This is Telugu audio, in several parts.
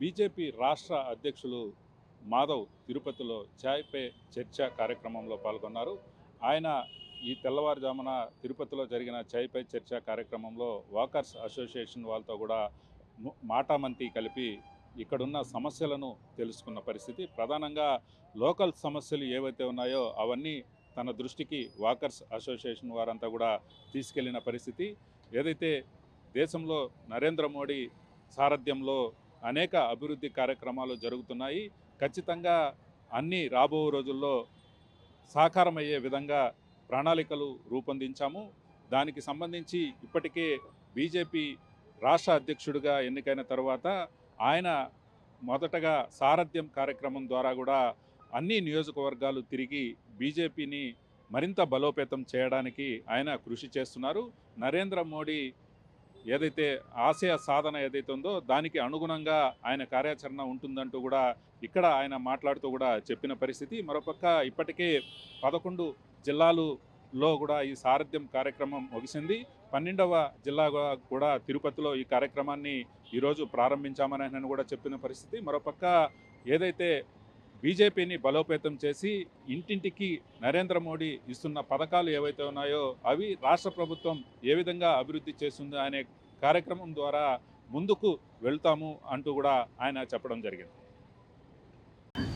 బీజేపీ రాష్ట్ర అధ్యక్షులు మాధవ్ తిరుపతిలో చాయ్ పే చర్చ కార్యక్రమంలో పాల్గొన్నారు. ఆయన ఈ తెల్లవారుజామున తిరుపతిలో జరిగిన చాయ్ పే చర్చ కార్యక్రమంలో వాకర్స్ అసోసియేషన్ వాళ్ళతో కూడా మాటామంతి కలిపి ఇక్కడున్న సమస్యలను తెలుసుకున్న పరిస్థితి. ప్రధానంగా లోకల్ సమస్యలు ఏవైతే ఉన్నాయో అవన్నీ తన దృష్టికి వాకర్స్ అసోసియేషన్ వారంతా కూడా తీసుకెళ్ళిన పరిస్థితి. ఏదైతే దేశంలో నరేంద్ర మోడీ సారథ్యంలో అనేక అభివృద్ధి కార్యక్రమాలు జరుగుతున్నాయి. ఖచ్చితంగా అన్నీ రాబో రోజుల్లో సాకారమయ్యే విధంగా ప్రణాళికలు రూపొందించాము. దానికి సంబంధించి ఇప్పటికే బీజేపీ రాష్ట్ర అధ్యక్షుడిగా ఎన్నికైన తర్వాత ఆయన మొదటగా సారథ్యం కార్యక్రమం ద్వారా కూడా అన్ని నియోజకవర్గాలు తిరిగి బీజేపీని మరింత బలోపేతం చేయడానికి ఆయన కృషి చేస్తున్నారు. నరేంద్ర మోడీ ఏదైతే ఆశయ సాధన ఏదైతే ఉందో దానికి అనుగుణంగా ఆయన కార్యాచరణ ఉంటుందంటూ కూడా ఇక్కడ ఆయన మాట్లాడుతూ కూడా చెప్పిన పరిస్థితి. మరోపక్క ఇప్పటికే పదకొండు జిల్లాలులో కూడా ఈ సారథ్యం కార్యక్రమం ముగిసింది. పన్నెండవ జిల్లా కూడా తిరుపతిలో ఈ కార్యక్రమాన్ని ఈరోజు ప్రారంభించామని ఆయన కూడా చెప్పిన పరిస్థితి. మరోపక్క ఏదైతే బీజేపీని బలోపేతం చేసి ఇంటింటికి నరేంద్ర మోడీ ఇస్తున్న పథకాలు ఏవైతే ఉన్నాయో అవి రాష్ట్ర ప్రభుత్వం ఏ విధంగా అభివృద్ధి చేస్తుందో అనే కార్యక్రమం ద్వారా ముందుకు వెళ్తాము అంటూ కూడా ఆయన చెప్పడం జరిగింది.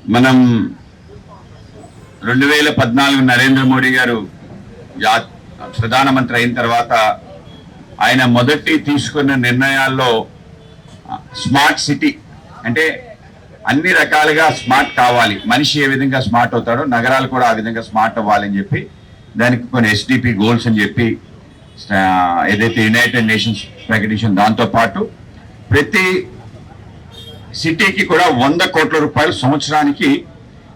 మనం రెండు వేల పద్నాలుగు నరేంద్ర మోడీ గారు ప్రధానమంత్రి అయిన తర్వాత ఆయన మొదటి తీసుకున్న నిర్ణయాల్లో స్మార్ట్ సిటీ అంటే అన్ని రకాలుగా స్మార్ట్ కావాలి. మనిషి ఏ విధంగా స్మార్ట్ అవుతాడో నగరాలు కూడా ఆ విధంగా స్మార్ట్ అవ్వాలని చెప్పి దానికి కొన్ని ఎస్డిపి గోల్స్ అని చెప్పి ఏదైతే యునైటెడ్ నేషన్స్ ప్రకటించిన దాంతో పాటు ప్రతి సిటీకి కూడా వంద కోట్ల రూపాయలు సంవత్సరానికి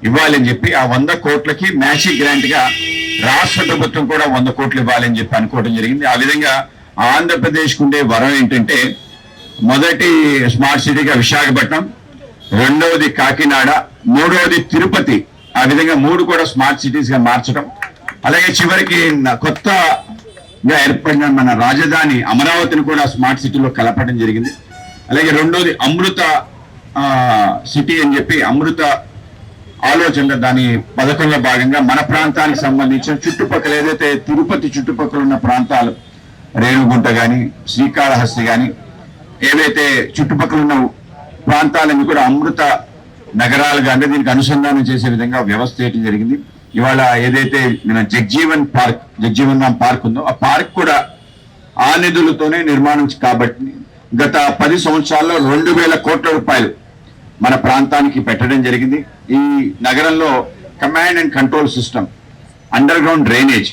ఇవ్వాలని చెప్పి ఆ వంద కోట్లకి మ్యాచింగ్ గ్రాంట్గా రాష్ట్ర ప్రభుత్వం కూడా వంద కోట్లు ఇవ్వాలని చెప్పి అనుకోవడం జరిగింది. ఆ విధంగా ఆంధ్రప్రదేశ్కు ఉండే వరం ఏంటంటే మొదటి స్మార్ట్ సిటీగా విశాఖపట్నం రెండవది కాకినాడ మూడవది తిరుపతి. ఆ విధంగా మూడు కూడా స్మార్ట్ సిటీస్గా మార్చడం అలాగే చివరికి కొత్తగా ఏర్పడిన మన రాజధాని అమరావతిని కూడా స్మార్ట్ సిటీలో కలపడం జరిగింది. అలాగే రెండోది అమృత సిటీ అని చెప్పి అమృత ఆలోచన దాని పథకంలో భాగంగా మన ప్రాంతానికి సంబంధించిన చుట్టుపక్కల ఏదైతే తిరుపతి చుట్టుపక్కల ఉన్న ప్రాంతాలు రేణుగుంట కానీ శ్రీకాళహస్తి కానీ ఏవైతే చుట్టుపక్కల ఉన్న ప్రాంతాలని కూడా అమృత నగరాలుగా అంటే దీనికి అనుసంధానం చేసే విధంగా వ్యవస్థ చేయడం జరిగింది. ఇవాళ ఏదైతే మన జగ్జీవన్ పార్క్ జగ్జీవన్ రామ్ పార్క్ ఉందో ఆ పార్క్ కూడా ఆ నిధులతోనే నిర్మాణం కాబట్టి గత పది సంవత్సరాల్లో రెండు వేల కోట్ల రూపాయలు మన ప్రాంతానికి పెట్టడం జరిగింది. ఈ నగరంలో command and control system underground drainage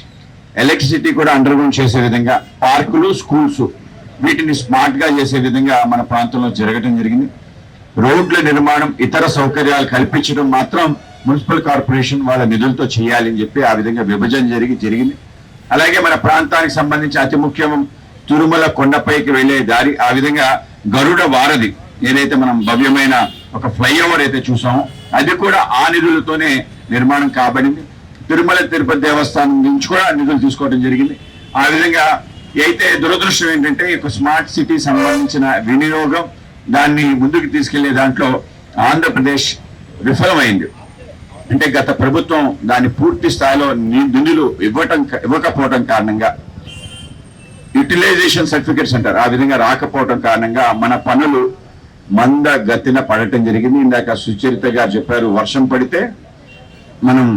electricity కూడా అండర్ గ్రౌండ్ చేసే విధంగా పార్కులు స్కూల్స్ వీటిని స్మార్ట్గా చేసే విధంగా మన ప్రాంతంలో జరగడం జరిగింది. రోడ్ల నిర్మాణం ఇతర సౌకర్యాలు కల్పించడం మాత్రం మున్సిపల్ కార్పొరేషన్ వాళ్ళ నిధులతో చేయాలని చెప్పి ఆ విధంగా విభజన జరిగి జరిగింది. అలాగే మన ప్రాంతానికి సంబంధించి అతి ముఖ్యం తిరుమల కొండపైకి వెళ్ళే దారి ఆ విధంగా గరుడ వారధి ఏదైతే మనం భవ్యమైన ఒక ఫ్లైఓవర్ అయితే చూసామో అది కూడా ఆ నిధులతోనే నిర్మాణం కాబడింది. తిరుమల తిరుపతి దేవస్థానం నుంచి కూడా నిధులు తీసుకోవడం జరిగింది. ఆ విధంగా అయితే దురదృష్టం ఏంటంటే ఈ స్మార్ట్ సిటీ సంబంధించిన వినియోగం దాన్ని ముందుకు తీసుకెళ్ళే దాంట్లో ఆంధ్రప్రదేశ్ విఫలమైంది. అంటే గత ప్రభుత్వం దాన్ని పూర్తి స్థాయిలో నిధులు ఇవ్వటం ఇవ్వకపోవటం కారణంగా యూటిలైజేషన్ సర్టిఫికేట్స్ అంటారు ఆ విధంగా రాకపోవటం కారణంగా మన పనులు మంద గతిన పడటం జరిగింది. ఇందాక సుచరిత గారు చెప్పారు వర్షం పడితే మనం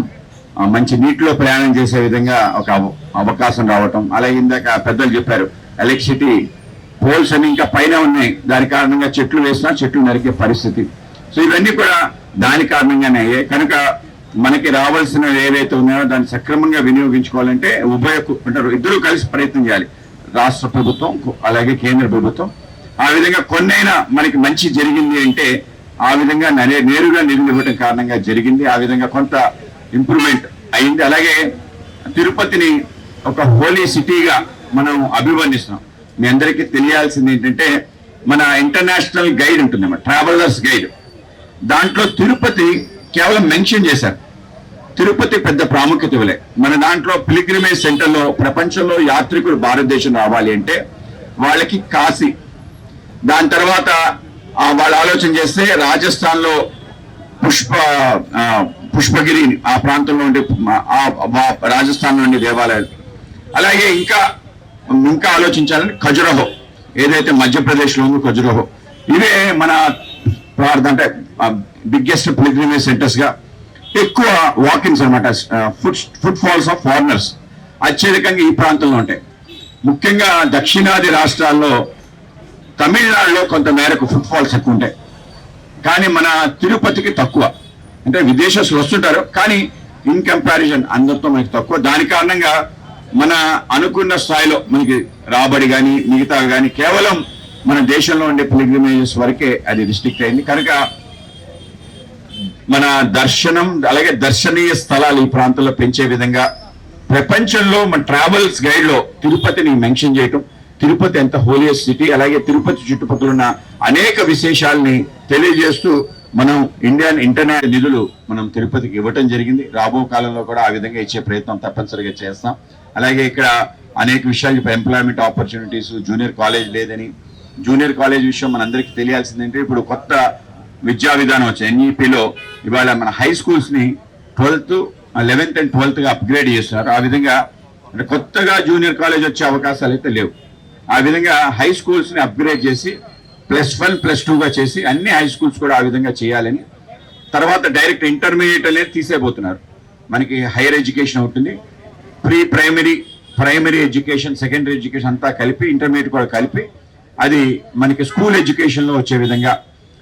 మంచి నీటిలో ప్రయాణం చేసే విధంగా ఒక అవకాశం రావటం. అలాగే ఇందాక పెద్దలు చెప్పారు ఎలక్ట్రిసిటీ పోల్స్ అని ఇంకా పైన ఉన్నాయి. దాని కారణంగా చెట్లు వేసినా చెట్లు నరికే పరిస్థితి. సో ఇవన్నీ కూడా దాని కారణంగానే. అయ్యాయి కనుక మనకి రావాల్సిన ఏవైతే ఉన్నాయో దాన్ని సక్రమంగా వినియోగించుకోవాలంటే ఉభయ అంటారు ఇద్దరు కలిసి ప్రయత్నం చేయాలి. రాష్ట్ర ప్రభుత్వం అలాగే కేంద్ర ప్రభుత్వం. ఆ విధంగా కొన్నైనా మనకి మంచి జరిగింది అంటే ఆ విధంగా నరే- నేరుగా నిధులు ఇవ్వడం కారణంగా జరిగింది. ఆ విధంగా కొంత ఇంప్రూవ్మెంట్ అయింది. అలాగే తిరుపతిని ఒక హోలీ సిటీగా మనం అభివర్ణిస్తున్నాం. మీ అందరికీ తెలియాల్సింది ఏంటంటే మన ఇంటర్నేషనల్ గైడ్ ఉంటుందన్నమాట ట్రావెలర్స్ గైడ్ దాంట్లో తిరుపతి కేవలం మెన్షన్ చేశారు. తిరుపతి పెద్ద ప్రాముఖ్యత ఇవ్వలే. మన దాంట్లో పిలిగ్రిమేజ్ సెంటర్లో ప్రపంచంలో యాత్రికులు భారతదేశం రావాలి అంటే వాళ్ళకి కాశీ. దాని తర్వాత వాళ్ళు ఆలోచన చేస్తే రాజస్థాన్లో పుష్ప పుష్పగిరి ఆ ప్రాంతంలో ఉండే రాజస్థాన్లో ఉండే రాజస్థాన్ నుండి దేవాలయాలు. అలాగే ఇంకా ఇంకా ఆలోచించాలని ఖజురహో. ఏదైతే మధ్యప్రదేశ్లో ఉందో ఖజురహో. ఇవే మన ప్రార్థన అంటే బిగ్గెస్ట్ పిలిగ్రిమేజ్ సెంటర్స్గా ఎక్కువ వాకింగ్స్ అనమాట foot foot falls of foreigners అత్యధికంగా ఈ ప్రాంతంలో ఉంటాయి. ముఖ్యంగా దక్షిణాది రాష్ట్రాల్లో తమిళనాడులో కొంత మేరకు ఫుట్ ఫాల్స్ ఎక్కువ ఉంటాయి. కానీ మన తిరుపతికి తక్కువ. అంటే విదేశస్తులు వస్తుంటారు కానీ ఇన్ కంపారిజన్ అందరితో మనకి తక్కువ. దాని కారణంగా మన అనుకున్న స్థాయిలో మనకి రాబడి కానీ మిగతా కానీ కేవలం మన దేశంలో ఉండే పిలిగ్రిమేజెస్ వరకే అది రిస్ట్రిక్ట్ అయింది. కనుక మన దర్శనం అలాగే దర్శనీయ స్థలాలు ఈ ప్రాంతంలో పెంచే విధంగా ప్రపంచంలో మన ట్రావెల్స్ గైడ్లో తిరుపతిని మెన్షన్ చేయటం తిరుపతి ఎంత హోలియస్ సిటీ అలాగే తిరుపతి చుట్టుపక్కల ఉన్న అనేక విశేషాలని తెలియజేస్తూ మనం ఇండియన్ ఇంటర్నెట్ నిధులు మనం తిరుపతికి ఇవ్వటం జరిగింది. రాబో కాలంలో కూడా ఆ విధంగా ఇచ్చే ప్రయత్నం తప్పనిసరిగా చేస్తాం. అలాగే ఇక్కడ అనేక విషయాలు ఇప్పుడు ఎంప్లాయ్మెంట్ ఆపర్చునిటీస్ జూనియర్ కాలేజ్ లేదని. జూనియర్ కాలేజ్ విషయం మనందరికీ తెలియాల్సిందంటే ఇప్పుడు కొత్త విద్యా విధానం వచ్చాయి ఎన్ఈపిలో ఇవాళ మన హై స్కూల్స్ని ట్వెల్త్ లెవెన్త్ అండ్ ట్వెల్త్గా అప్గ్రేడ్ చేస్తున్నారు. ఆ విధంగా అంటే కొత్తగా జూనియర్ కాలేజ్ వచ్చే అవకాశాలు అయితే లేవు. ఆ విధంగా హై స్కూల్స్ని అప్గ్రేడ్ చేసి ప్లస్ వన్ ప్లస్ టూగా చేసి అన్ని హై స్కూల్స్ కూడా ఆ విధంగా చేయాలని. తర్వాత డైరెక్ట్ ఇంటర్మీడియట్ అనేది తీసేయబోతున్నారు. మనకి హైయర్ ఎడ్యుకేషన్ ఉంటుంది pre primary primary education secondary education అంతా కలిపి ఇంటర్మీడియట్ కూడా కలిపి అది మనకి స్కూల్ ఎడ్యుకేషన్లో వచ్చే విధంగా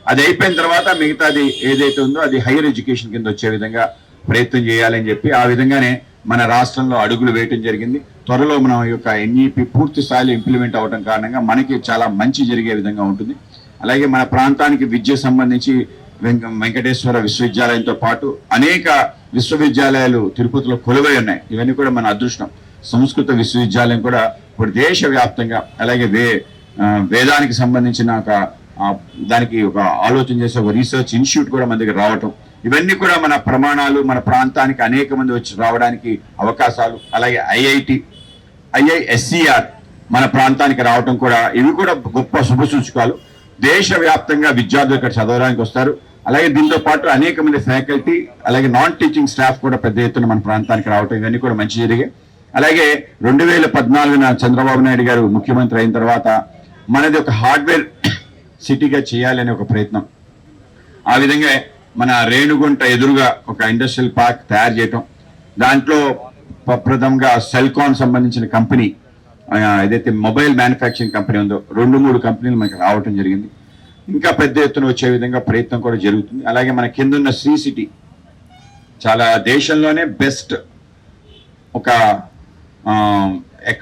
అది అయిపోయిన తర్వాత మిగతాది ఏదైతే ఉందో అది హైయర్ ఎడ్యుకేషన్ కింద వచ్చే విధంగా ప్రయత్నం చేయాలని చెప్పి ఆ విధంగానే మన రాష్ట్రంలో అడుగులు వేయటం జరిగింది. త్వరలో మనం యొక్క ఎన్ఈపి పూర్తి స్థాయిలో ఇంప్లిమెంట్ అవడం కారణంగా మనకి చాలా మంచి జరిగే విధంగా ఉంటుంది. అలాగే మన ప్రాంతానికి విద్య సంబంధించి వెంక వెంకటేశ్వర విశ్వవిద్యాలయంతో పాటు అనేక విశ్వవిద్యాలయాలు తిరుపతిలో కొలువై ఉన్నాయి. ఇవన్నీ కూడా మన అదృష్టం. సంస్కృత విశ్వవిద్యాలయం కూడా ఇప్పుడు దేశవ్యాప్తంగా అలాగే వే వేదానికి సంబంధించిన ఒక దానికి ఒక ఆలోచన చేసే ఒక రీసెర్చ్ ఇన్స్టిట్యూట్ కూడా మన దగ్గర రావటం. ఇవన్నీ కూడా మన ప్రమాణాలు మన ప్రాంతానికి అనేక మంది వచ్చి రావడానికి అవకాశాలు. అలాగే ఐఐటి ఐఐఎస్సిఆర్ మన ప్రాంతానికి రావటం కూడా ఇవి కూడా గొప్ప శుభ సూచకాలు దేశవ్యాప్తంగా విద్యార్థులు ఇక్కడ చదవడానికి వస్తారు. అలాగే దీంతో పాటు అనేక మంది ఫ్యాకల్టీ అలాగే నాన్ టీచింగ్ స్టాఫ్ కూడా పెద్ద ఎత్తున మన ప్రాంతానికి రావటం ఇవన్నీ కూడా మంచి జరిగాయి. అలాగే రెండు వేల పద్నాలుగున చంద్రబాబు నాయుడు గారు ముఖ్యమంత్రి అయిన తర్వాత మనది ఒక హార్డ్వేర్ సిటీగా చేయాలనే ఒక ప్రయత్నం. ఆ విధంగా మన రేణుగుంట ఎదురుగా ఒక ఇండస్ట్రియల్ పార్క్ తయారు చేయటం దాంట్లో ప్రప్రథంగా సెల్కాన్ సంబంధించిన కంపెనీ ఏదైతే మొబైల్ మ్యానుఫ్యాక్చరింగ్ కంపెనీ ఉందో రెండు మూడు కంపెనీలు మనకి రావటం జరిగింది. ఇంకా పెద్ద ఎత్తున వచ్చే విధంగా ప్రయత్నం కూడా జరుగుతుంది. అలాగే మన కింద ఉన్న శ్రీ సిటీ చాలా దేశంలోనే బెస్ట్ ఒక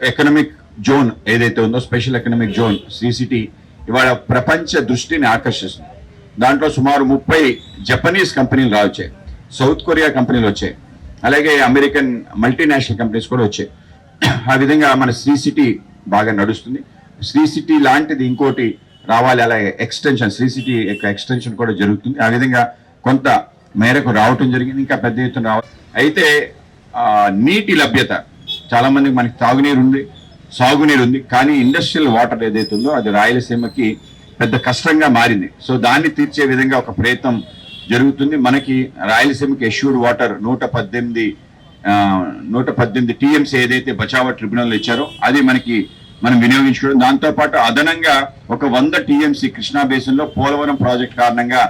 ఎకనమిక్ జోన్ ఏదైతే ఉందో స్పెషల్ ఎకనమిక్ జోన్ సిసిటీ ఇవాళ ప్రపంచ దృష్టిని ఆకర్షిస్తుంది. దాంట్లో సుమారు ముప్పై జపనీస్ కంపెనీలు రావచ్చాయి. సౌత్ కొరియా కంపెనీలు వచ్చాయి. అలాగే అమెరికన్ మల్టీనేషనల్ కంపెనీస్ కూడా వచ్చాయి. ఆ విధంగా మన శ్రీ సిటీ బాగా నడుస్తుంది. శ్రీ సిటీ లాంటిది ఇంకోటి రావాలి. అలాగే ఎక్స్టెన్షన్ సిసిటీ యొక్క ఎక్స్టెన్షన్ కూడా జరుగుతుంది. ఆ విధంగా కొంత మేరకు రావటం జరిగింది. ఇంకా పెద్ద ఎత్తున రావ అయితే నీటి లభ్యత చాలా మందికి మనకి తాగునీరు ఉంది సాగునీరు ఉంది కానీ ఇండస్ట్రియల్ వాటర్ ఏదైతే ఉందో అది రాయలసీమకి పెద్ద కష్టంగా మారింది. సో దాన్ని తీర్చే విధంగా ఒక ప్రయత్నం జరుగుతుంది. మనకి రాయలసీమకి ఎష్యూర్డ్ వాటర్ నూట పద్దెనిమిది నూట పద్దెనిమిది టీఎంసీ ఏదైతే బచావా ట్రిబ్యునల్ ఇచ్చారో అది మనకి మనం వినియోగించుకోవడం. దాంతో పాటు అదనంగా ఒక వంద టీఎంసీ కృష్ణా బేసిన్లో పోలవరం ప్రాజెక్ట్ కారణంగా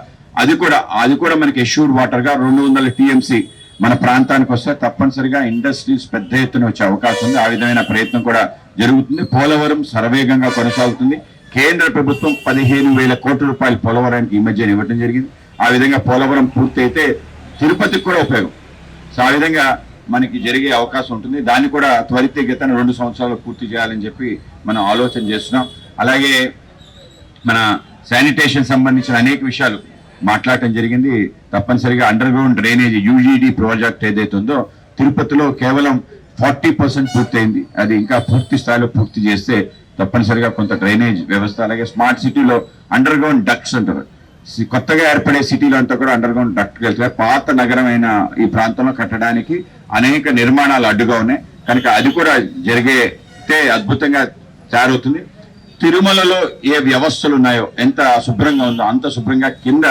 అది కూడా అది కూడా మనకి ఎష్యూర్డ్ వాటర్గా రెండు వందల టీఎంసీ మన ప్రాంతానికి వస్తే తప్పనిసరిగా ఇండస్ట్రీస్ పెద్ద ఎత్తున వచ్చే అవకాశం ఉంది. ఆ విధమైన ప్రయత్నం కూడా జరుగుతుంది. పోలవరం సర్వేగంగా కొనసాగుతుంది. కేంద్ర ప్రభుత్వం పదిహేను వేల కోట్ల రూపాయలు పోలవరానికి ఈ మధ్యన ఇవ్వడం జరిగింది. ఆ విధంగా పోలవరం పూర్తయితే తిరుపతికి కూడా ఉపయోగం. సో ఆ విధంగా మనకి జరిగే అవకాశం ఉంటుంది. దాన్ని కూడా త్వరితగతిన రెండు సంవత్సరాలు పూర్తి చేయాలని చెప్పి మనం ఆలోచన చేస్తున్నాం. అలాగే మన శానిటేషన్ సంబంధించిన అనేక విషయాలు మాట్లాడటం జరిగింది. తప్పనిసరిగా underground drainage UGD project ఏదైతే ఉందో తిరుపతిలో కేవలం ఫార్టీ పర్సెంట్ పూర్తయింది. అది ఇంకా పూర్తి స్థాయిలో పూర్తి చేస్తే తప్పనిసరిగా కొంత డ్రైనేజ్ వ్యవస్థ అలాగే స్మార్ట్ సిటీలో అండర్ గ్రౌండ్ డక్ట్స్ అంటారు కొత్తగా ఏర్పడే సిటీలో అంతా కూడా అండర్ గ్రౌండ్ డక్ట్ వెళ్తారు పాత నగరమైన ఈ ప్రాంతంలో కట్టడానికి అనేక నిర్మాణాలు అడ్డుగా ఉన్నాయి. కనుక అది కూడా జరిగితే అద్భుతంగా తయారవుతుంది. తిరుమలలో ఏ వ్యవస్థలు ఉన్నాయో ఎంత శుభ్రంగా ఉందో అంత శుభ్రంగా కింద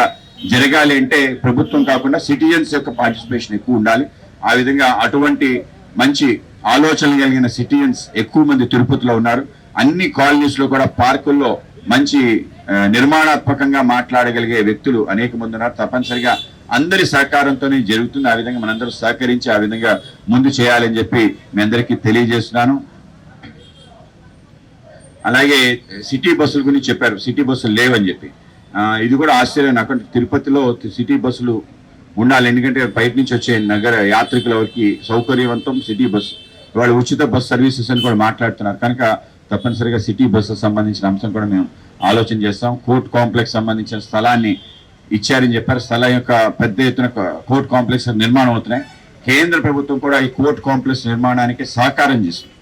జరగాలి అంటే ప్రభుత్వం కాకుండా సిటిజన్స్ యొక్క పార్టిసిపేషన్ ఎక్కువ ఉండాలి. ఆ విధంగా అటువంటి మంచి ఆలోచనలు కలిగిన సిటిజన్స్ ఎక్కువ మంది తిరుపతిలో ఉన్నారు. అన్ని కాలనీస్లో కూడా పార్కుల్లో మంచి నిర్మాణాత్మకంగా మాట్లాడగలిగే వ్యక్తులు అనేక మంది ఉన్నారు. తప్పనిసరిగా అందరి సహకారంతోనే జరుగుతుంది. ఆ విధంగా మనందరూ సహకరించి ఆ విధంగా ముందు చేయాలని చెప్పి మీ అందరికీ తెలియజేస్తున్నాను. అలాగే సిటీ బస్సుల గురించి చెప్పారు. సిటీ బస్సులు లేవని చెప్పి. ఇది కూడా ఆశ్చర్యం. నాకు తిరుపతిలో సిటీ బస్సులు ఉండాలి. ఎందుకంటే బయట నుంచి వచ్చే నగర యాత్రికుల వారికి సౌకర్యవంతం సిటీ బస్సు వాళ్ళు ఉచిత బస్ సర్వీసెస్ అని కూడా మాట్లాడుతున్నారు. కనుక తప్పనిసరిగా సిటీ బస్సు సంబంధించిన అంశం కూడా మేము ఆలోచన చేస్తాం. కోర్ట్ కాంప్లెక్స్ సంబంధించిన స్థలాన్ని ఇచ్చారని చెప్పారు. స్థలం యొక్క పెద్ద ఎత్తున కోర్ట్ కాంప్లెక్స్ నిర్మాణం అవుతున్నాయి. కేంద్ర ప్రభుత్వం కూడా ఈ కోర్ట్ కాంప్లెక్స్ నిర్మాణానికి సహకారం చేస్తుంది.